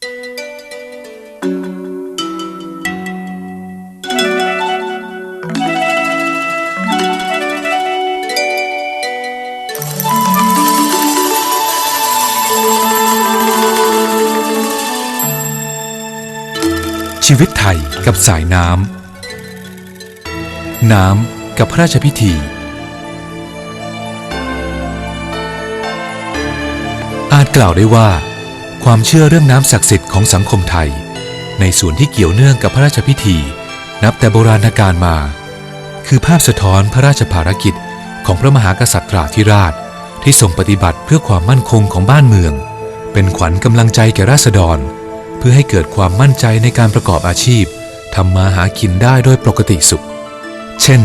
ชีวิตไทยกับสายน้ำ น้ำกับพระราชพิธี อาจกล่าวได้ว่า ความเชื่อเรื่องน้ำศักดิ์สิทธิ์ของสังคมไทย ในส่วนที่เกี่ยวเนื่องกับพระราชพิธี นับแต่โบราณกาลมา คือภาพสะท้อนพระราชภารกิจของพระมหากษัตริย์ราธิราช ที่ทรงปฏิบัติเพื่อความมั่นคงของบ้านเมือง เป็นขวัญกำลังใจแก่ราษฎร เพื่อให้เกิดความมั่นใจในการประกอบอาชีพทำมาหากินได้โดยปกติสุข เช่น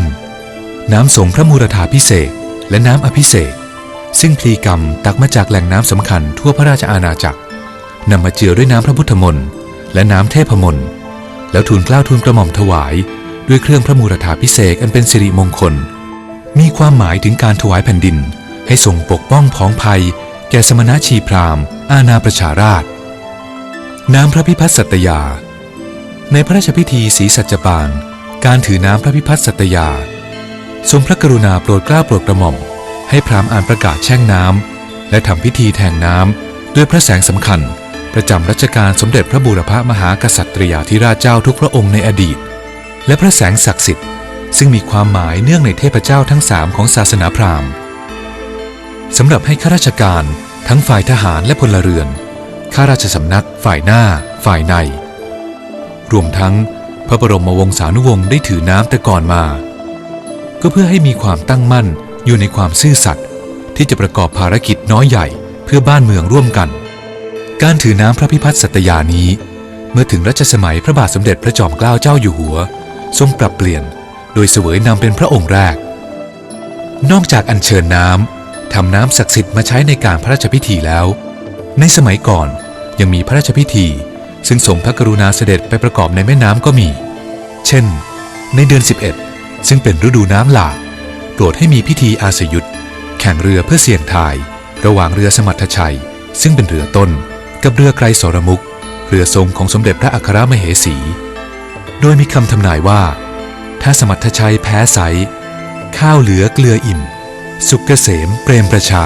น้ำสงพระมูรธาพิเศษและน้ำอภิเษกซึ่งพลีกรรมตักมาจากแหล่งน้ำสำคัญทั่วพระราชอาณาจักร นำมาเจือด้วยน้ำพระพุทธมนต์และน้ำเทพมนต์แล้วทูลเกล้าทูลกระหม่อมถวาย ด้วยเครื่องพระมูรธาพิเศษอันเป็นสิริมงคล มีความหมายถึงการถวายแผ่นดิน ให้ทรงปกป้องพ้องภัย แก่สมณชีพราหมณ์อาณาประชาราช น้ำพระพิพัฒน์สัตยา ในพระราชพิธีศรีสัจบาลการถือน้ำพระพิพัฒน์สัตยา ทรงพระกรุณาโปรดเกล้าโปรดกระหม่อม ให้พราหมณ์อ่านประกาศแช่งน้ำและทำพิธีแทงน้ำด้วยพระแสงสำคัญ ประจำรัชกาลสมเด็จพระบูรพมหากษัตริยาธิราชเจ้าทุกพระองค์ในอดีต และพระแสงศักดิ์สิทธิ์ซึ่งมีความหมายเนื่องในเทพเจ้าทั้งสามของศาสนาพราหมณ์สำหรับให้ข้าราชการทั้งฝ่ายทหารและพลเรือนข้าราชสำนักฝ่ายหน้า ฝ่ายใน รวมทั้งพระบรมวงศานุวงศ์ได้ถือน้ำแต่ก่อนมา ก็เพื่อให้มีความตั้งมั่นอยู่ในความซื่อสัตย์ที่จะประกอบภารกิจน้อยใหญ่เพื่อบ้านเมืองร่วมกัน การถือน้ำพระพิพัฒน์สัตยานี้ เมื่อถึงรัชสมัยพระบาทสมเด็จพระจอมเกล้าเจ้าอยู่หัว ทรงปรับเปลี่ยน โดยเสวยนำเป็นพระองค์แรก นอกจากอัญเชิญน้ำทำน้ำศักดิ์สิทธิ์มาใช้ในการพระราชพิธีแล้ว ในสมัยก่อนยังมีพระราชพิธี ซึ่งทรงพระกรุณาเสด็จไปประกอบในแม่น้ำก็มี เช่น ในเดือน 11 ซึ่งเป็นฤดูน้ำหลากโปรดให้มีพิธีอาสยุทธ์แข่งเรือเพื่อเสี่ยงทาย ระหว่างเรือสมรรถชัย ซึ่งเป็นเรือต้น กับเรือไกรสรมุกเรือทรงของสมเด็จพระอัครมเหสี โดยมีคำทำนายว่า ถ้าสมรรถชัยแพ้ใส ข้าวเหลือเกลืออิ่ม สุกเกษมเปรมประชา